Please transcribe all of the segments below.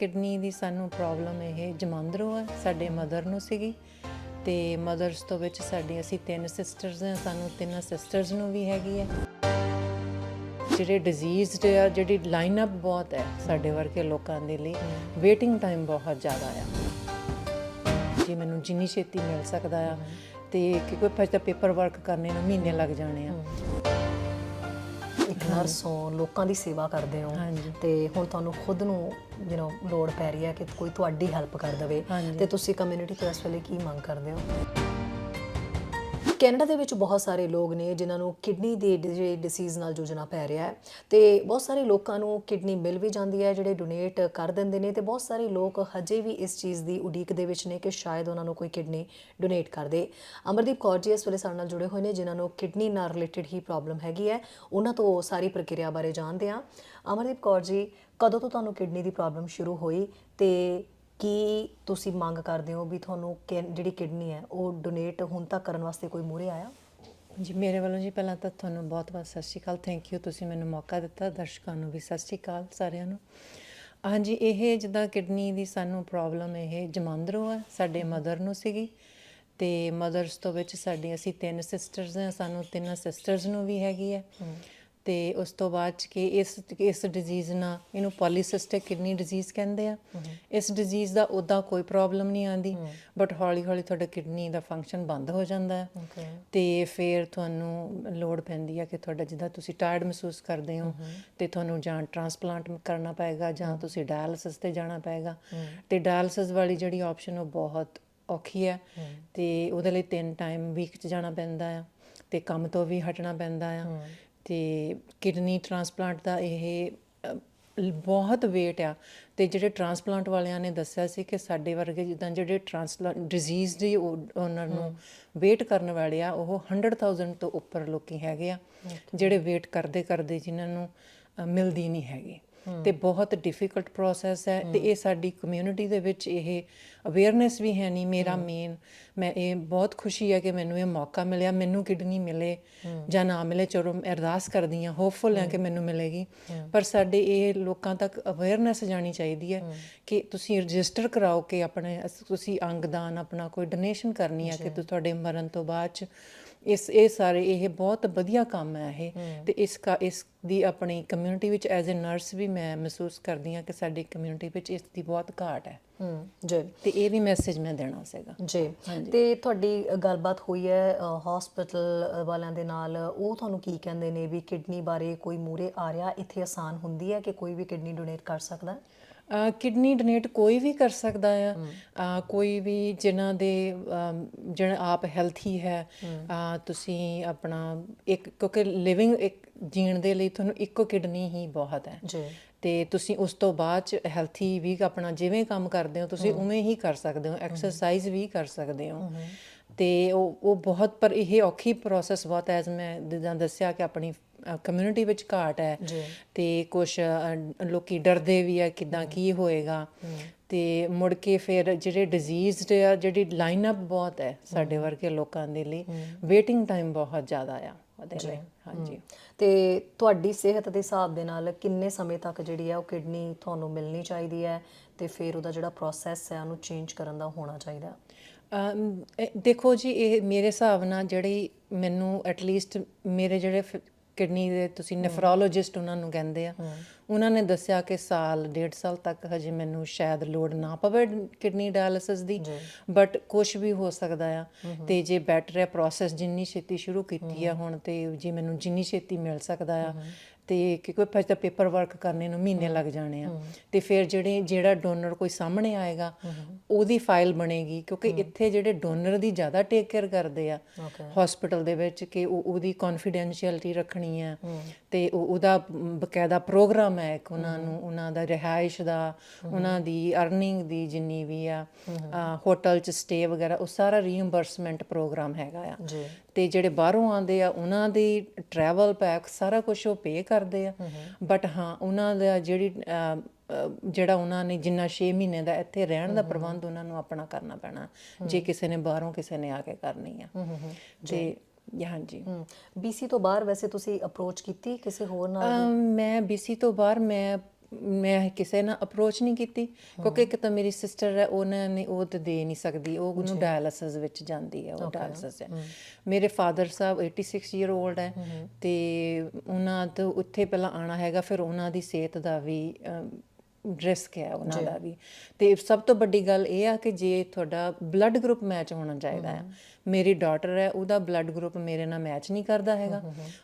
Kidney ਦੀ ਸਾਨੂੰ problem ਇਹ ਜਮਾਂਦਰੋਂ ਹੈ ਸਾਡੇ ਮਦਰ ਨੂੰ ਸੀਗੀ ਤੇ ਮਦਰਸ ਤੋਂ ਵਿੱਚ ਸਾਡੀ ਅਸੀਂ ਤਿੰਨ ਸਿਸਟਰਸ ਹਾਂ ਸਾਨੂੰ ਤਿੰਨਾਂ ਸਿਸਟਰਸ ਨੂੰ ਵੀ ਹੈਗੀ ਹੈ ਜਿਹੜੇ ਡਿਜ਼ੀਜ਼ਡ ਆ, ਜਿਹੜੀ ਲਾਈਨ ਅਪ ਬਹੁਤ ਹੈ ਸਾਡੇ ਵਰਗੇ ਲੋਕਾਂ ਦੇ ਲਈ ਵੇਟਿੰਗ ਟਾਈਮ ਬਹੁਤ ਜ਼ਿਆਦਾ ਆ। ਜੀ ਮੈਨੂੰ ਜਿੰਨੀ ਛੇਤੀ ਮਿਲ ਸਕਦਾ ਆ ਤੇ ਕਿਉਂਕਿ ਫਿਰ ਤਾਂ ਪੇਪਰ ਵਰਕ ਕਰਨੇ ਨੂੰ ਮਹੀਨੇ ਲੱਗ ਜਾਣੇ ਆ। ਨਰਸ ਹੋ ਲੋਕਾਂ ਦੀ ਸੇਵਾ ਕਰਦੇ ਹੋ। ਤੇ ਹੁਣ ਤੁਹਾਨੂੰ ਖੁਦ ਨੂੰ ਯੂ نو ਲੋੜ ਪੈ ਰਹੀ ਹੈ ਕਿ ਕੋਈ ਤੁਹਾਡੀ ਹੈਲਪ ਕਰ ਦੇਵੇ। ਤੇ ਤੁਸੀਂ ਕਮਿਊਨਿਟੀ ਇਸ ਵੇਲੇ ਕੀ ਮੰਗ ਕਰਦੇ ਹੋ ਕੈਨੇਡਾ ਦੇ ਵਿੱਚ ਬਹੁਤ ਸਾਰੇ ਲੋਕ ਨੇ ਜਿਨ੍ਹਾਂ ਨੂੰ ਕਿਡਨੀ ਦੇ ਜਿਹੜੇ ਡਿਸੀਜ਼ ਨਾਲ ਜੂਝਣਾ ਪੈ ਰਿਹਾ ਹੈ ਤੇ ਬਹੁਤ ਸਾਰੇ ਲੋਕਾਂ ਨੂੰ ਕਿਡਨੀ ਮਿਲ ਵੀ ਜਾਂਦੀ ਹੈ, ਜਿਹੜੇ ਡੋਨੇਟ ਕਰ ਦਿੰਦੇ ਨੇ ਤੇ ਬਹੁਤ ਸਾਰੇ ਲੋਕ ਹਜੇ ਵੀ ਇਸ ਚੀਜ਼ ਦੀ ਉਡੀਕ ਦੇ ਵਿੱਚ ਨੇ ਕਿ ਸ਼ਾਇਦ ਉਹਨਾਂ ਨੂੰ ਕੋਈ ਕਿਡਨੀ ਡੋਨੇਟ ਕਰ ਦੇ। ਅਮਰਦੀਪ ਕੌਰ ਜੀ ਇਸ ਵੇਲੇ ਸਾਡੇ ਨਾਲ ਜੁੜੇ ਹੋਏ ਨੇ, ਜਿਨ੍ਹਾਂ ਨੂੰ ਕਿਡਨੀ ਨਾਲ ਰਿਲੇਟਡ ਹੀ ਪ੍ਰੋਬਲਮ ਹੈਗੀ ਹੈ। ਉਹਨਾਂ ਤੋਂ ਸਾਰੀ ਪ੍ਰਕਿਰਿਆ ਬਾਰੇ ਜਾਣਦੇ ਹਾਂ। ਅਮਰਦੀਪ ਕੌਰ ਜੀ, ਕਦੋਂ ਤੋਂ ਤੁਹਾਨੂੰ ਕਿਡਨੀ ਦੀ ਪ੍ਰੋਬਲਮ ਸ਼ੁਰੂ ਹੋਈ ਤੇ ਕੀ ਤੁਸੀਂ ਮੰਗ ਕਰਦੇ ਹੋ ਵੀ ਤੁਹਾਨੂੰ ਕਿ- ਜਿਹੜੀ ਕਿਡਨੀ ਹੈ ਉਹ ਡੋਨੇਟ ਹੁਣ ਤੱਕ ਕਰਨ ਵਾਸਤੇ ਕੋਈ ਮੂਹਰੇ ਆਇਆ? ਜੀ ਮੇਰੇ ਵੱਲੋਂ ਜੀ ਪਹਿਲਾਂ ਤਾਂ ਤੁਹਾਨੂੰ ਬਹੁਤ-ਬਹੁਤ ਸਤਿ ਸ਼੍ਰੀ ਅਕਾਲ ਥੈਂਕ ਯੂ ਤੁਸੀਂ ਮੈਨੂੰ ਮੌਕਾ ਦਿੱਤਾ ਦਰਸ਼ਕਾਂ ਨੂੰ ਵੀ ਸਤਿ ਸ਼੍ਰੀ ਅਕਾਲ ਸਾਰਿਆਂ ਨੂੰ। ਹਾਂਜੀ ਇਹ ਜਿੱਦਾਂ ਕਿਡਨੀ ਦੀ ਸਾਨੂੰ ਪ੍ਰੋਬਲਮ ਇਹ ਜਮਾਂਦਰੋਂ ਹੈ ਸਾਡੇ ਮਦਰ ਨੂੰ ਸੀਗੀ ਤੇ ਮਦਰਸ ਤੋਂ ਵਿੱਚ ਸਾਡੀ ਅਸੀਂ ਤਿੰਨ ਸਿਸਟਰਸ ਹਾਂ ਸਾਨੂੰ ਤਿੰਨਾਂ ਸਿਸਟਰਸ ਨੂੰ ਵੀ ਹੈਗੀ ਹੈ। ਤੇ ਉਸ ਤੋਂ ਬਾਅਦ 'ਚ ਕਿ ਇਸ ਇਸ ਡਿਜ਼ੀਜ਼ ਨਾਲ ਇਹਨੂੰ ਪੋਲੀਸਿਸਟਿਕ ਕਿਡਨੀ ਡਿਜ਼ੀਜ਼ ਕਹਿੰਦੇ ਆ। ਇਸ ਡਿਜ਼ੀਜ਼ ਦਾ ਉਦਾਂ ਕੋਈ ਪ੍ਰੋਬਲਮ ਨਹੀਂ ਆਂਦੀ ਬਟ ਹੌਲੀ ਹੌਲੀ ਤੁਹਾਡਾ ਕਿਡਨੀ ਦਾ ਫੰਕਸ਼ਨ ਬੰਦ ਹੋ ਜਾਂਦਾ ਹੈ। ਤੇ ਫਿਰ ਤੁਹਾਨੂੰ ਲੋੜ ਪੈਂਦੀ ਹੈ ਕਿ ਤੁਹਾਡਾ ਜਿੱਦਾਂ ਤੁਸੀਂ ਟਾਇਰਡ ਮਹਿਸੂਸ ਕਰਦੇ ਹੋ ਤੇ ਤੁਹਾਨੂੰ ਜਾਂ ਟ੍ਰਾਂਸਪਲਾਂਟ ਕਰਨਾ ਪਏਗਾ ਜਾਂ ਤੁਸੀਂ ਡਾਇਲਿਸਿਸ ਤੇ ਜਾਣਾ ਪਏਗਾ। ਤੇ ਡਾਇਲਿਸਿਸ ਵਾਲੀ ਜਿਹੜੀ ਆਪਸ਼ਨ ਉਹ ਬਹੁਤ ਔਖੀ ਹੈ। ਤੇ ਉਹਦੇ ਲਈ ਤਿੰਨ ਟਾਈਮ ਵੀਕ 'ਚ ਜਾਣਾ ਪੈਂਦਾ ਆ ਤੇ ਕੰਮ ਤੋਂ ਵੀ ਹਟਣਾ ਪੈਂਦਾ ਆ। ਤੇ ਕਿਡਨੀ ਟ੍ਰਾਂਸਪਲਾਂਟ ਦਾ ਇਹ ਬਹੁਤ ਵੇਟ ਆ। ਤੇ ਜਿਹੜੇ ਟ੍ਰਾਂਸਪਲਾਂਟ ਵਾਲਿਆਂ ਨੇ ਦੱਸਿਆ ਸੀ ਕਿ ਸਾਡੇ ਵਰਗੇ ਜਿੱਦਾਂ ਜਿਹੜੇ ਟ੍ਰਾਂਸਪਲਾਂਟ ਡਿਜ਼ੀਜ਼ ਦੀ ਓਨਰ ਨੂੰ ਵੇਟ ਕਰਨ ਵਾਲੇ ਆ ਉਹ 100000 ਤੋਂ ਉੱਪਰ ਲੋਕੀ ਹੈਗੇ ਆ। ਜਿਹੜੇ ਵੇਟ ਕਰਦੇ ਕਰਦੇ ਜਿਨ੍ਹਾਂ ਨੂੰ ਮਿਲਦੀ ਨਹੀਂ ਹੈਗੀ। ਤੇ ਬਹੁਤ ਡਿਫਿਕਲਟ ਪ੍ਰੋਸੈਸ ਹੈ ਤੇ ਇਹ ਸਾਡੀ ਕਮਿਊਨਿਟੀ ਦੇ ਵਿੱਚ ਇਹ ਅਵੇਅਰਨੈਸ ਵੀ ਹੈ ਨਹੀਂ ਮੇਰਾ ਮੇਨ ਮੈਂ ਇਹ ਬਹੁਤ ਖੁਸ਼ੀ ਹੈ ਕਿ ਮੈਨੂੰ ਇਹ ਮੌਕਾ ਮਿਲਿਆ ਮੈਨੂੰ ਕਿਡਨੀ ਮਿਲੇ ਜਾਂ ਨਾ ਮਿਲੇ ਚਲੋ ਮੈਂ ਅਰਦਾਸ ਕਰਦੀ ਹਾਂ ਹੋਪਫੁਲ ਹਾਂ ਕਿ ਮੈਨੂੰ ਮਿਲੇਗੀ। ਪਰ ਸਾਡੇ ਇਹ ਲੋਕਾਂ ਤੱਕ ਅਵੇਅਰਨੈਸ ਜਾਣੀ ਚਾਹੀਦੀ ਹੈ ਕਿ ਤੁਸੀਂ ਰਜਿਸਟਰ ਕਰਾਓ ਕਿ ਆਪਣੇ ਤੁਸੀਂ ਅੰਗਦਾਨ ਆਪਣਾ ਕੋਈ ਡੋਨੇਸ਼ਨ ਕਰਨੀ ਹੈ ਕਿ ਤੁਹਾਡੇ ਮਰਨ ਤੋਂ ਬਾਅਦ ਚ ਇਸ ਇਹ ਸਾਰੇ ਇਹ ਬਹੁਤ ਵਧੀਆ ਕੰਮ ਹੈ ਇਹ। ਤੇ ਇਸ ਕਾ ਇਸ ਦੀ ਆਪਣੀ ਕਮਿਊਨਿਟੀ ਵਿੱਚ ਐਜ਼ ਅ ਨਰਸ ਵੀ ਮੈਂ ਮਹਿਸੂਸ ਕਰਦੀ ਹਾਂ ਕਿ ਸਾਡੀ ਕਮਿਊਨਿਟੀ ਵਿੱਚ ਇਸ ਦੀ ਬਹੁਤ ਘਾਟ ਹੈ। ਹੂੰ ਜੀ। ਤੇ ਇਹ ਵੀ ਮੈਸੇਜ ਮੈਂ ਦੇਣਾ ਸੀਗਾ। ਜੀ। ਤੇ ਤੁਹਾਡੀ ਗੱਲਬਾਤ ਹੋਈ ਹੈ ਹਸਪੀਟਲ ਵਾਲਿਆਂ ਦੇ ਨਾਲ। ਉਹ ਤੁਹਾਨੂੰ ਕੀ ਕਹਿੰਦੇ ਨੇ ਵੀ ਕਿਡਨੀ ਬਾਰੇ ਕੋਈ ਮੂਰੇ ਆ ਰਿਹਾ ਇੱਥੇ ਆਸਾਨ ਹੁੰਦੀ ਹੈ ਕਿ ਕੋਈ ਵੀ ਕਿਡਨੀ ਡੋਨੇਟ ਕਰ ਸਕਦਾ? ਹੈ ਕਿਡਨੀ ਡੋਨੇਟ ਕੋਈ ਵੀ ਕਰ ਸਕਦਾ ਆ ਕੋਈ ਵੀ ਜਿਨ੍ਹਾਂ ਦੇ ਜਿਹੜਾ ਆਪ ਹੈਲਥੀ ਹੈ ਤੁਸੀਂ ਆਪਣਾ ਇੱਕ ਕਿਉਂਕਿ ਲਿਵਿੰਗ ਇੱਕ ਜੀਣ ਦੇ ਲਈ ਤੁਹਾਨੂੰ ਇੱਕੋ ਕਿਡਨੀ ਹੀ ਬਹੁਤ ਹੈ। ਜੀ। ਤੇ ਤੁਸੀਂ ਉਸ ਤੋਂ ਬਾਅਦ ਚ ਹੈਲਥੀ ਵੀ ਆਪਣਾ ਜਿਵੇਂ ਕੰਮ ਕਰਦੇ ਹੋ ਤੁਸੀਂ ਉਵੇਂ ਹੀ ਕਰ ਸਕਦੇ ਹੋ ਐਕਸਰਸਾਈਜ਼ ਵੀ ਕਰ ਸਕਦੇ ਹੋ। ਤੇ ਉਹ ਉਹ ਬਹੁਤ ਪਰ ਇਹ ਔਖੀ ਪ੍ਰੋਸੈਸ ਬਹੁਤ ਐ ਮੈਂ ਜਿੱਦਾਂ ਦੱਸਿਆ ਕਿ ਆਪਣੀ ਕਮਿਊਨਿਟੀ ਵਿੱਚ ਘਾਟ ਹੈ। ਤੇ ਕੁਝ ਲੋਕੀ ਡਰਦੇ ਵੀ ਆ ਕਿਦਾਂ ਕੀ ਹੋਏਗਾ। ਤੇ ਮੁੜ ਕੇ ਫਿਰ ਜਿਹੜੇ ਡਿਜ਼ੀਜ਼ਡ ਆ ਜਿਹੜੀ ਲਾਈਨ ਅਪ ਬਹੁਤ ਹੈ ਸਾਡੇ ਵਰਗੇ ਲੋਕਾਂ ਦੇ ਲਈ ਵੇਟਿੰਗ ਟਾਈਮ ਬਹੁਤ ਜ਼ਿਆਦਾ ਆ ਉਹਦੇ ਲਈ। ਹਾਂਜੀ। ਤੇ ਤੁਹਾਡੀ ਸਿਹਤ ਦੇ ਹਿਸਾਬ ਦੇ ਨਾਲ ਕਿੰਨੇ ਸਮੇਂ ਤੱਕ ਜਿਹੜੀ ਹੈ ਉਹ ਕਿਡਨੀ ਤੁਹਾਨੂੰ ਮਿਲਣੀ ਚਾਹੀਦੀ ਹੈ ਤੇ ਫਿਰ ਉਹਦਾ ਜਿਹੜਾ ਪ੍ਰੋਸੈਸ ਹੈ ਉਹਨੂੰ ਚੇਂਜ ਕਰਨ ਦਾ ਹੋਣਾ ਚਾਹੀਦਾ? ਦੇਖੋ ਜੀ ਇਹ ਮੇਰੇ ਹਿਸਾਬ ਨਾਲ ਜਿਹੜੀ ਮੈਨੂੰ ਐਟਲੀਸਟ ਮੇਰੇ ਜਿਹੜੇ ਕਿਡਨੀ ਦੇ ਤੁਸੀਂ ਨੈਫਰੋਲੋਜਿਸਟ ਉਹਨਾਂ ਨੂੰ ਕਹਿੰਦੇ ਆ। ਉਹਨਾਂ ਨੇ ਦੱਸਿਆ ਕਿ ਸਾਲ ਡੇਢ ਸਾਲ ਤੱਕ ਹਜੇ ਮੈਨੂੰ ਸ਼ਾਇਦ ਲੋੜ ਨਾ ਪਵੇ ਕਿਡਨੀ ਡਾਇਲਿਸਿਸ ਦੀ ਬਟ ਕੁਝ ਵੀ ਹੋ ਸਕਦਾ ਆ। ਤੇ ਜੇ ਬੈਟਰ ਹੈ ਪ੍ਰੋਸੈਸ ਜਿੰਨੀ ਛੇਤੀ ਸ਼ੁਰੂ ਕੀਤੀ ਆ ਹੁਣ ਤੇ ਜੇ ਮੈਨੂੰ ਜਿੰਨੀ ਛੇਤੀ ਮਿਲ ਸਕਦਾ ਆ। ਤੇ ਕਿਉਂਕਿ ਫਿਰ ਤਾਂ ਪੇਪਰ ਵਰਕ ਕਰਨੇ ਨੂੰ ਮਹੀਨੇ ਲੱਗ ਜਾਣੇ ਆ। ਤੇ ਫਿਰ ਜਿਹੜੇ ਜਿਹੜਾ ਡੋਨਰ ਕੋਈ ਸਾਹਮਣੇ ਆਏਗਾ ਉਹਦੀ ਫਾਈਲ ਬਣੇਗੀ ਕਿਉਂਕਿ ਇੱਥੇ ਜਿਹੜੇ ਡੋਨਰ ਦੀ ਜ਼ਿਆਦਾ ਟੇਕ ਕੇਅਰ ਕਰਦੇ ਆ. ਹਸਪੀਟਲ ਦੇ ਵਿੱਚ ਕਿ ਉਹ ਉਹਦੀ ਕੌਨਫੀਡੈਂਸ਼ੀਅਲਟੀ ਰੱਖਣੀ ਹੈ ਤੇ ਉਹ ਉਹਦਾ ਬਕਾਇਦਾ ਪ੍ਰੋਗਰਾਮ ਹੈ ਇੱਕ ਉਹਨਾਂ ਨੂੰ ਉਹਨਾਂ ਦਾ ਰਿਹਾਇਸ਼ ਦਾ ਉਹਨਾਂ ਦੀ ਅਰਨਿੰਗ ਦੀ ਜਿੰਨੀ ਵੀ ਆ ਹੋਟਲ ਚ ਸਟੇ ਵਗੈਰਾ ਉਹ ਸਾਰਾ ਰੀਇੰਬਰਸਮੈਂਟ ਪ੍ਰੋਗਰਾਮ ਹੈਗਾ ਆ। ਤੇ ਜਿਹੜੇ ਬਾਹਰੋਂ ਆਉਂਦੇ ਆ ਉਹਨਾਂ ਦੀ ਟਰੈਵਲ ਪੈਕ ਸਾਰਾ ਕੁਝ ਉਹ ਪੇ ਕਰਦੇ ਆ। ਬਟ ਹਾਂ ਉਹਨਾਂ ਦਾ ਜਿਹੜੀ ਜਿਹੜਾ ਉਹਨਾਂ ਨੇ ਜਿੰਨਾ 6 ਮਹੀਨੇ ਦਾ ਇੱਥੇ ਰਹਿਣ ਦਾ ਪ੍ਰਬੰਧ ਉਹਨਾਂ ਨੂੰ ਆਪਣਾ ਕਰਨਾ ਪੈਣਾ। ਜੇ ਕਿਸੇ ਨੇ ਬਾਹਰੋਂ ਕਿਸੇ ਨੇ ਆ ਕੇ ਕਰਨੀ ਆ। ਤੇ ਹਾਂਜੀ। ਬੀਸੀ ਤੋਂ ਬਾਹਰ ਵੈਸੇ ਤੁਸੀਂ ਅਪਰੋਚ ਕੀਤੀ ਕਿਸੇ ਹੋਰ ਨਾਲ? ਮੈਂ ਬੀਸੀ ਤੋਂ ਬਾਹਰ ਮੈਂ ਮੈਂ ਕਿਸੇ ਨਾਲ ਅਪਰੋਚ ਨਹੀਂ ਕੀਤੀ ਕਿਉਂਕਿ ਇੱਕ ਤਾਂ ਮੇਰੀ ਸਿਸਟਰ ਹੈ ਉਹਨਾਂ ਨੇ ਉਹ ਤੇ ਦੇ ਨਹੀਂ ਸਕਦੀ ਉਹ ਉਹਨੂੰ ਡਾਇਲਿਸਿਸ ਵਿੱਚ ਜਾਂਦੀ ਹੈ ਉਹ ਡਾਇਲਿਸਿਸ ਹੈ। ਮੇਰੇ ਫਾਦਰ ਸਾਹਿਬ 86 ਈਅਰ 올ਡ ਹੈ ਤੇ ਉਹਨਾਂ ਤੋਂ ਉੱਥੇ ਪਹਿਲਾਂ ਆਣਾ ਹੈਗਾ ਫਿਰ ਉਹਨਾਂ ਦੀ ਸਿਹਤ ਦਾ ਵੀ ਰਿਸਕ ਹੈ ਉਹਨਾਂ ਦਾ ਵੀ। ਤੇ ਸਭ ਤੋਂ ਵੱਡੀ ਗੱਲ ਇਹ ਆ ਕਿ ਜੇ ਤੁਹਾਡਾ ਬਲੱਡ ਗਰੁੱਪ ਮੈਚ ਹੋਣਾ ਚਾਹੀਦਾ ਹੈ। ਮੇਰੀ ਡਾਟਰ ਹੈ ਉਹਦਾ ਬਲੱਡ ਗਰੁੱਪ ਮੇਰੇ ਨਾਲ ਮੈਚ ਨਹੀਂ ਕਰਦਾ ਹੈਗਾ।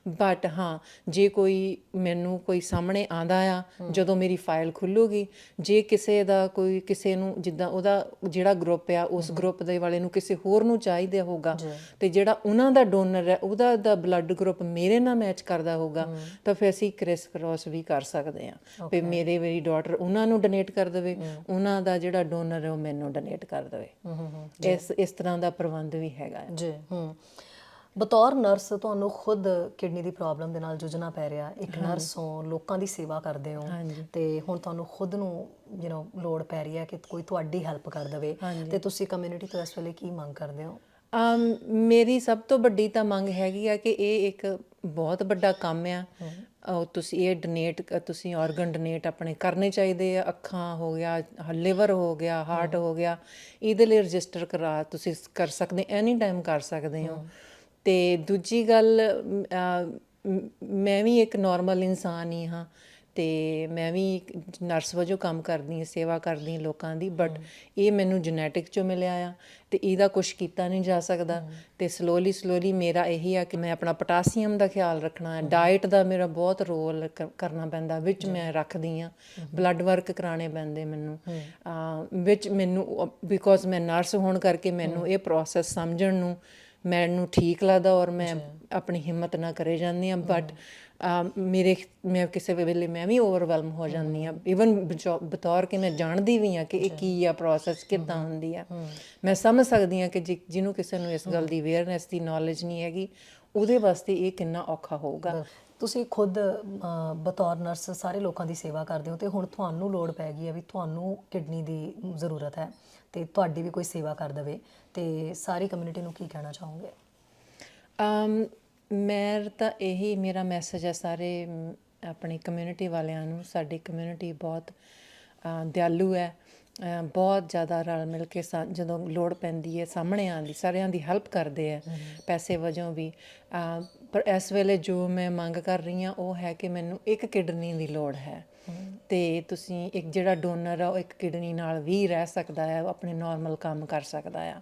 ਬਟ ਹਾਂ ਜੇ ਕੋਈ ਮੈਨੂੰ ਕੋਈ ਸਾਹਮਣੇ ਆਂਦਾ ਆ ਜਦੋਂ ਮੇਰੀ ਫਾਈਲ ਖੁੱਲੂਗੀ ਜੇ ਕਿਸੇ ਦਾ ਕੋਈ ਕਿਸੇ ਨੂੰ ਜਿੱਦਾਂ ਉਹਦਾ ਜਿਹੜਾ ਗਰੁੱਪ ਆ ਉਸ ਗਰੁੱਪ ਦੇ ਵਾਲੇ ਨੂੰ ਕਿਸੇ ਹੋਰ ਨੂੰ ਚਾਹੀਦਾ ਹੋਗਾ ਤੇ ਜਿਹੜਾ ਉਹਨਾਂ ਦਾ ਡੋਨਰ ਹੈ ਉਹਦਾ ਦਾ ਬਲੱਡ ਗਰੁੱਪ ਮੇਰੇ ਨਾਲ ਮੈਚ ਕਰਦਾ ਹੋਗਾ ਤਾਂ ਫਿਰ ਅਸੀਂ ਕ੍ਰਿਸ ਕ੍ਰੋਸ ਵੀ ਕਰ ਸਕਦੇ ਆ ਵੀ ਮੇਰੇ ਮੇਰੀ ਡਾਟਰ ਉਹਨਾਂ ਨੂੰ ਡੋਨੇਟ ਕਰ ਦੇਵੇ ਉਹਨਾਂ ਦਾ ਜਿਹੜਾ ਡੋਨਰ ਹੈ ਉਹ ਮੈਨੂੰ ਡੋਨੇਟ ਕਰ ਦੇਵੇ। ਇਸ ਇਸ ਤਰ੍ਹਾਂ ਦਾ ਪ੍ਰਬੰਧ ਵੀ ਹੈਗਾ ਹੈ। ਜੀ। ਹੂੰ। ਬਤੌਰ ਨਰਸ ਤੁਹਾਨੂੰ ਖੁਦ ਕਿਡਨੀ ਦੀ ਪ੍ਰੋਬਲਮ ਦੇ ਨਾਲ ਜੂਝਣਾ ਪੈ ਰਿਹਾ। ਇੱਕ ਨਰਸ ਹੋ ਲੋਕਾਂ ਦੀ ਸੇਵਾ ਕਰਦੇ ਹੋ। ਤੇ ਹੁਣ ਤੁਹਾਨੂੰ ਖੁਦ ਨੂੰ ਯੂ نو ਲੋੜ ਪੈ ਰਹੀ ਹੈ ਕਿ ਕੋਈ ਤੁਹਾਡੀ ਹੈਲਪ ਕਰ ਦੇਵੇ। ਤੇ ਤੁਸੀਂ ਕਮਿਊਨਿਟੀ ਤੋਂ ਇਸ ਵੇਲੇ ਕੀ ਮੰਗ ਕਰਦੇ ਹੋ? ਅਮ ਮੇਰੀ ਸਭ ਤੋਂ ਵੱਡੀ ਤਾਂ ਮੰਗ ਹੈਗੀ ਆ ਕਿ ਇਹ ਇੱਕ ਬਹੁਤ ਵੱਡਾ ਕੰਮ ਆ। ਤੁਸੀਂ ਇਹ ਡੋਨੇਟ ਤੁਸੀਂ ਆਰਗਨ ਡੋਨੇਟ ਆਪਣੇ ਕਰਨੇ ਚਾਹੀਦੇ ਆ ਅੱਖਾਂ ਹੋ ਗਿਆ ਲਿਵਰ ਹੋ ਗਿਆ ਹਾਰਟ ਹੋ। ਗਿਆ ਇਹਦੇ ਲਈ ਰਜਿਸਟਰ ਕਰਾ ਤੁਸੀਂ ਕਰ ਸਕਦੇ ਐਨੀ ਟਾਈਮ ਕਰ ਸਕਦੇ ਹੋ। ਤੇ ਦੂਜੀ ਗੱਲ ਮ, ਵੀ ਇੱਕ ਨਾਰਮਲ ਇਨਸਾਨ ਹੀ ਹਾਂ। ਤੇ ਮੈਂ ਵੀ ਨਰਸ ਵਜੋਂ ਕੰਮ ਕਰਦੀ ਹਾਂ ਸੇਵਾ ਕਰਦੀ ਹਾਂ ਲੋਕਾਂ ਦੀ ਬਟ ਇਹ ਮੈਨੂੰ ਜੈਨੇਟਿਕ ਚੋਂ ਮਿਲਿਆ ਆ ਤੇ ਇਹਦਾ ਕੁਝ ਕੀਤਾ ਨਹੀਂ ਜਾ ਸਕਦਾ। ਤੇ ਸਲੋਲੀ ਸਲੋਲੀ ਮੇਰਾ ਇਹੀ ਆ ਕਿ ਮੈਂ ਆਪਣਾ ਪੋਟਾਸੀਅਮ ਦਾ ਖਿਆਲ ਰੱਖਣਾ ਹੈ। ਡਾਈਟ ਦਾ ਮੇਰਾ ਬਹੁਤ ਰੋਲ ਕਰਨਾ ਪੈਂਦਾ ਵਿੱਚ ਮੈਂ ਰੱਖਦੀ ਆ। ਬਲੱਡ ਵਰਕ ਕਰਾਣੇ ਪੈਂਦੇ ਮੈਨੂੰ। ਵਿੱਚ ਮੈਨੂੰ ਬਿਕੋਜ਼ ਮੈਂ ਨਰਸ ਹੋਣ ਕਰਕੇ ਮੈਨੂੰ ਇਹ ਪ੍ਰੋਸੈਸ ਸਮਝਣ ਨੂੰ ਮੈਨੂੰ ਠੀਕ ਲੱਗਦਾ ਔਰ ਮੈਂ ਆਪਣੀ ਹਿੰਮਤ ਨਾ ਕਰੇ ਜਾਂਦੀ ਆ। ਬਟ ਮੇਰੇ ਮੈਂ ਕਿਸੇ ਵੇਲੇ ਮੈਂ ਵੀ ਓਵਰਵੈਲਮ ਹੋ ਜਾਂਦੀ ਆ। ਇਵਨ ਬਤੌਰ ਕਿ ਮੈਂ ਜਾਣਦੀ ਵੀ ਆ ਕਿ ਇਹ ਕੀ ਆ ਪ੍ਰੋਸੈਸ ਕਿੱਦਾਂ ਹੁੰਦੀ ਆ। ਮੈਂ ਸਮਝ ਸਕਦੀ ਆ ਕਿ ਜਿ- ਜਿਹਨੂੰ ਕਿਸੇ ਨੂੰ ਇਸ ਗੱਲ ਦੀ ਅਵੇਅਰਨੈਸ ਦੀ ਨੌਲੇਜ ਨਹੀਂ ਹੈਗੀ ਉਹਦੇ ਵਾਸਤੇ ਇਹ ਕਿੰਨਾ ਔਖਾ ਹੋਊਗਾ। ਤੁਸੀਂ ਖੁਦ ਬਤੌਰ ਨਰਸ ਸਾਰੇ ਲੋਕਾਂ ਦੀ ਸੇਵਾ ਕਰਦੇ ਹੋ ਤੇ ਹੁਣ ਤੁਹਾਨੂੰ ਲੋੜ ਪੈ ਗਈ ਹੈ ਵੀ ਤੁਹਾਨੂੰ ਕਿਡਨੀ ਦੀ ਜ਼ਰੂਰਤ ਹੈ ਤੇ ਤੁਹਾਡੀ ਵੀ ਕੋਈ ਸੇਵਾ ਕਰ ਦੇਵੇ ਤੇ ਸਾਰੀ ਕਮਿਊਨਿਟੀ ਨੂੰ ਕੀ ਕਹਿਣਾ ਚਾਹੋਗੇ? ਅਮ ਮੈਂ ਤਾਂ ਇਹੀ ਮੇਰਾ ਮੈਸੇਜ ਹੈ ਸਾਰੇ ਆਪਣੀ ਕਮਿਊਨਿਟੀ ਵਾਲਿਆਂ ਨੂੰ ਸਾਡੀ ਕਮਿਊਨਿਟੀ ਬਹੁਤ ਦਿਆਲੂ ਹੈ। ਬਹੁਤ ਜ਼ਿਆਦਾ ਰਲ ਮਿਲ ਕੇ ਜਦੋਂ ਲੋੜ ਪੈਂਦੀ ਹੈ ਸਾਹਮਣੇ ਆਉਂਦੀ ਸਾਰਿਆਂ ਦੀ ਹੈਲਪ ਕਰਦੇ ਆ ਪੈਸੇ ਵਜੋਂ ਵੀ। ਪਰ ਇਸ ਵੇਲੇ ਜੋ ਮੈਂ ਮੰਗ ਕਰ ਰਹੀ ਹਾਂ ਉਹ ਹੈ ਕਿ ਮੈਨੂੰ ਇੱਕ ਕਿਡਨੀ ਦੀ ਲੋੜ ਹੈ। ਤੇ ਤੁਸੀਂ ਇੱਕ ਜਿਹੜਾ ਡੋਨਰ ਆ ਉਹ ਇੱਕ ਕਿਡਨੀ ਨਾਲ ਵੀ ਰਹਿ ਸਕਦਾ ਹੈ ਆਪਣੇ ਨਾਰਮਲ ਕੰਮ ਕਰ ਸਕਦਾ ਆ।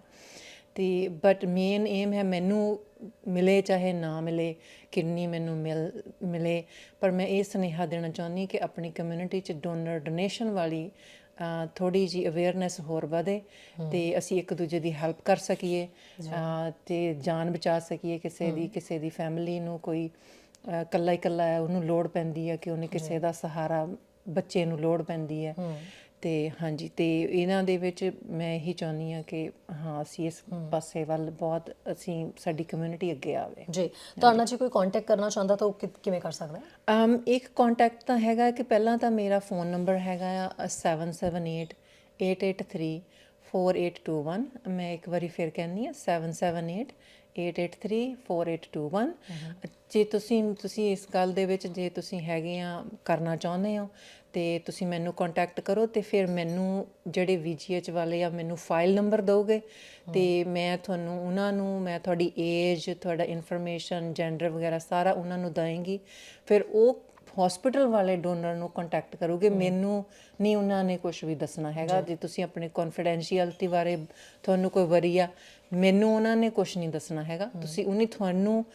ਤੇ ਬਟ ਮੇਨ ਏਮ ਹੈ ਮੈਨੂੰ ਮਿਲੇ ਚਾਹੇ ਨਾ ਮਿਲੇ ਕਿੰਨੀ ਮੈਨੂੰ ਮਿਲ ਮਿਲੇ। ਪਰ ਮੈਂ ਇਹ ਸੁਨੇਹਾ ਦੇਣਾ ਚਾਹੁੰਦੀ ਕਿ ਆਪਣੀ ਕਮਿਊਨਿਟੀ ਚ ਡੋਨਰ ਡੋਨੇਸ਼ਨ ਵਾਲੀ ਥੋੜੀ ਜੀ ਅਵੇਅਰਨੈਸ ਹੋਰ ਵਧੇ ਤੇ ਅਸੀਂ ਇੱਕ ਦੂਜੇ ਦੀ ਹੈਲਪ ਕਰ ਸਕੀਏ ਤੇ ਜਾਨ ਬਚਾ ਸਕੀਏ ਕਿਸੇ ਦੀ ਕਿਸੇ ਦੀ ਫੈਮਿਲੀ ਨੂੰ ਕੋਈ ਹੀ ਇਕੱਲਾ ਹੈ ਉਹਨੂੰ ਲੋੜ ਪੈਂਦੀ ਹੈ ਕਿ ਉਹਨੇ ਕਿਸੇ ਦਾ ਸਹਾਰਾ ਬੱਚੇ ਨੂੰ ਲੋੜ ਪੈਂਦੀ ਹੈ। ਤੇ ਹਾਂਜੀ ਤੇ ਇਹਨਾਂ ਦੇ ਵਿੱਚ ਮੈਂ ਇਹੀ ਚਾਹੁੰਦੀ ਹਾਂ ਕਿ ਹਾਂ ਅਸੀਂ ਇਸ ਪਾਸੇ ਵੱਲ ਬਹੁਤ ਅਸੀਂ ਸਾਡੀ ਕਮਿਊਨਿਟੀ ਅੱਗੇ ਆਵੇ। ਜੀ ਤੁਹਾਡੇ ਨਾਲ ਜੇ ਕੋਈ ਕੰਟੈਕਟ ਕਰਨਾ ਚਾਹੁੰਦਾ ਤਾਂ ਉਹ ਕਿ- ਕਿਵੇਂ ਕਰ ਸਕਦਾ ਹੈ? ਅਮ ਇੱਕ ਕੰਟੈਕਟ ਤਾਂ ਹੈਗਾ ਕਿ ਪਹਿਲਾਂ ਤਾਂ ਮੇਰਾ ਫੋਨ ਨੰਬਰ ਹੈਗਾ ਆ 7788 883 4821 ਮੈਂ ਇੱਕ ਵਾਰੀ ਫਿਰ ਕਹਿੰਦੀ ਆ 778 883 4821 ਜੇ ਤੁਸੀਂ ਤੁਸੀਂ ਇਸ ਗੱਲ ਦੇ ਵਿੱਚ ਜੇ ਤੁਸੀਂ ਹੈਗੇ ਆ ਕਰਨਾ ਚਾਹੁੰਦੇ ਹੋ ਤੇ ਤੁਸੀਂ ਮੈਨੂੰ ਕੰਟੈਕਟ ਕਰੋ ਤੇ ਫਿਰ ਮੈਨੂੰ ਜਿਹੜੇ VGH ਵਾਲੇ ਆ ਮੈਨੂੰ ਫਾਈਲ ਨੰਬਰ ਦਿਓਗੇ ਤੇ ਮੈਂ ਤੁਹਾਨੂੰ ਉਹਨਾਂ ਨੂੰ ਮੈਂ ਤੁਹਾਡੀ ਏਜ ਤੁਹਾਡਾ ਇਨਫੋਰਮੇਸ਼ਨ ਜੈਂਡਰ ਵਗੈਰਾ ਸਾਰਾ ਉਹਨਾਂ ਨੂੰ ਦਵਾਂਗੀ ਫਿਰ ਉਹ ਹਸਪੀਟਲ ਵਾਲੇ ਡੋਨਰ ਨੂੰ ਕੰਟੈਕਟ ਕਰੋਗੇ। ਮੈਨੂੰ ਨਹੀਂ ਉਹਨਾਂ ਨੇ ਕੁਝ ਵੀ ਦੱਸਣਾ ਹੈਗਾ। ਜੇ। ਤੁਸੀਂ ਆਪਣੇ ਕੌਨਫੀਡੈਂਸ਼ੀਅਲਟੀ ਬਾਰੇ ਤੁਹਾਨੂੰ ਕੋਈ ਵਰੀ ਆ ਮੈਨੂੰ ਉਹਨਾਂ ਨੇ ਕੁਝ ਨਹੀਂ ਦੱਸਣਾ ਹੈਗਾ। ਤੁਸੀਂ ਉਹਨੇ ਤੁਹਾਨੂੰ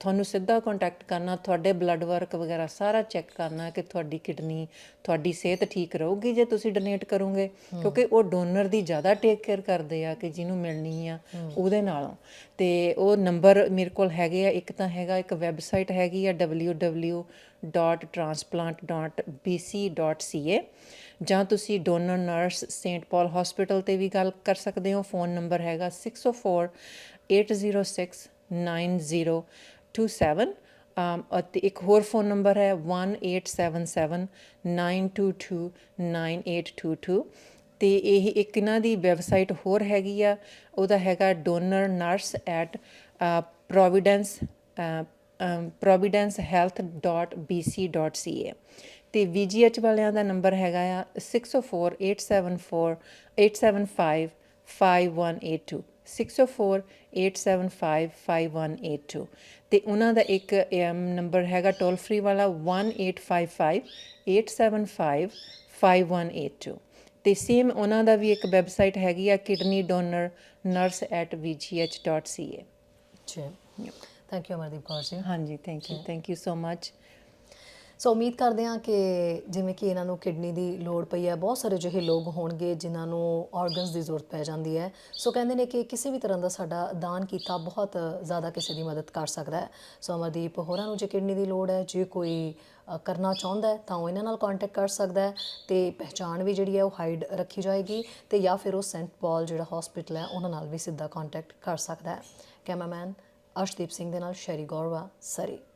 ਤੁਹਾਨੂੰ ਸਿੱਧਾ ਕੰਟੈਕਟ ਕਰਨਾ ਤੁਹਾਡੇ ਬਲੱਡ ਵਰਕ ਵਗੈਰਾ ਸਾਰਾ ਚੈੱਕ ਕਰਨਾ ਕਿ ਤੁਹਾਡੀ ਕਿਡਨੀ ਤੁਹਾਡੀ ਸਿਹਤ ਠੀਕ ਰਹੂਗੀ ਜੇ ਤੁਸੀਂ ਡੋਨੇਟ ਕਰੋਗੇ। ਕਿਉਂਕਿ ਉਹ ਡੋਨਰ ਦੀ ਜ਼ਿਆਦਾ ਟੇਕ ਕੇਅਰ ਕਰਦੇ ਆ ਕਿ ਜਿਹਨੂੰ ਮਿਲਣੀ ਆ ਉਹਦੇ ਨਾਲੋਂ। ਤੇ ਉਹ ਨੰਬਰ ਮੇਰੇ ਕੋਲ ਹੈਗੇ ਆ ਇੱਕ ਤਾਂ ਹੈਗਾ ਇੱਕ ਵੈਬਸਾਈਟ ਹੈਗੀ ਆ www.transplant.bc.ca ਜਾਂ ਤੁਸੀਂ donor nurse Saint Paul Hospital ਤੇ ਵੀ ਗੱਲ ਕਰ ਸਕਦੇ ਹੋ। ਫੋਨ ਨੰਬਰ ਹੈਗਾ 604 806 90 27 ਅਤੇ um, ਇੱਕ ਹੋਰ ਫੋਨ ਨੰਬਰ ਹੈ 1877922982 ਤੇ ਇਹ ਇੱਕ ਇਹਨਾਂ ਦੀ ਵੈਬਸਾਈਟ ਹੋਰ ਹੈਗੀ ਆ, ਉਹਦਾ ਹੈਗਾ ਡੋਨਰ ਨਰਸ ਐਟ ਪ੍ਰੋਵਿਡੈਂਸ donornurse@providence.providencehealth.bc.ca ਤੇ VGH ਵਾਲਿਆਂ ਦਾ ਨੰਬਰ ਹੈਗਾ ਆ 60487487551882 6048755182 ਤੇ ਉਹਨਾਂ ਦਾ ਇੱਕ ਨੰਬਰ ਹੈਗਾ ਟੋਲ ਫ੍ਰੀ ਵਾਲਾ 1855 875 5182 ਤੇ ਸੇਮ ਉਹਨਾਂ ਦਾ ਵੀ ਇੱਕ ਵੈਬਸਾਈਟ ਹੈਗੀ ਆ kidney donor nurse@vgh.ca ਜੀ ਥੈਂਕ ਯੂ ਅਮਰਦੀਪ ਕੌਰ ਜੀ। ਹਾਂਜੀ thank you thank you so much so ਉਮੀਦ ਕਰਦੇ ਹਾਂ ਕਿ ਜਿਵੇਂ ਕਿ ਇਹਨਾਂ ਨੂੰ ਕਿਡਨੀ ਦੀ ਲੋੜ ਪਈ ਹੈ, ਬਹੁਤ ਸਾਰੇ ਜਿਹੇ ਲੋਕ ਹੋਣਗੇ ਜਿਨ੍ਹਾਂ ਨੂੰ ਆਰਗਨਸ ਦੀ ਜ਼ਰੂਰਤ ਪੈ ਜਾਂਦੀ ਹੈ। ਸੋ ਕਹਿੰਦੇ ਨੇ ਕਿ ਕਿਸੇ ਵੀ ਤਰ੍ਹਾਂ ਦਾ ਸਾਡਾ ਦਾਨ ਕੀਤਾ ਬਹੁਤ ਜ਼ਿਆਦਾ ਕਿਸੇ ਦੀ ਮਦਦ ਕਰ ਸਕਦਾ ਹੈ। ਸੋ ਅਮਰਦੀਪ, ਹੋਰਾਂ ਨੂੰ ਜੇ ਕਿਡਨੀ ਦੀ ਲੋੜ ਹੈ, ਜੇ ਕੋਈ ਕਰਨਾ ਚਾਹੁੰਦਾ ਹੈ, ਤਾਂ ਉਹ ਇਹਨਾਂ ਨਾਲ ਕੰਟੈਕਟ ਕਰ ਸਕਦਾ ਹੈ ਤੇ ਪਹਿਚਾਣ ਵੀ ਜਿਹੜੀ ਹੈ ਉਹ ਹਾਈਡ ਰੱਖੀ ਜਾਏਗੀ ਤੇ ਜਾਂ ਫਿਰ ਉਹ ਸੈਂਟ ਪਾਲ ਜਿਹੜਾ ਹਸਪੀਟਲ ਹੈ, ਉਹਨਾਂ ਨਾਲ ਵੀ ਸਿੱਧਾ ਕੰਟੈਕਟ ਕਰ ਸਕਦਾ ਹੈ। ਕੈਮਰਾਮੈਨ ਅਰਸ਼ਦੀਪ ਸਿੰਘ ਦੇ ਨਾਲ ਸ਼ੈਰੀ ਗੌਰਵਾ, ਸਰੀ।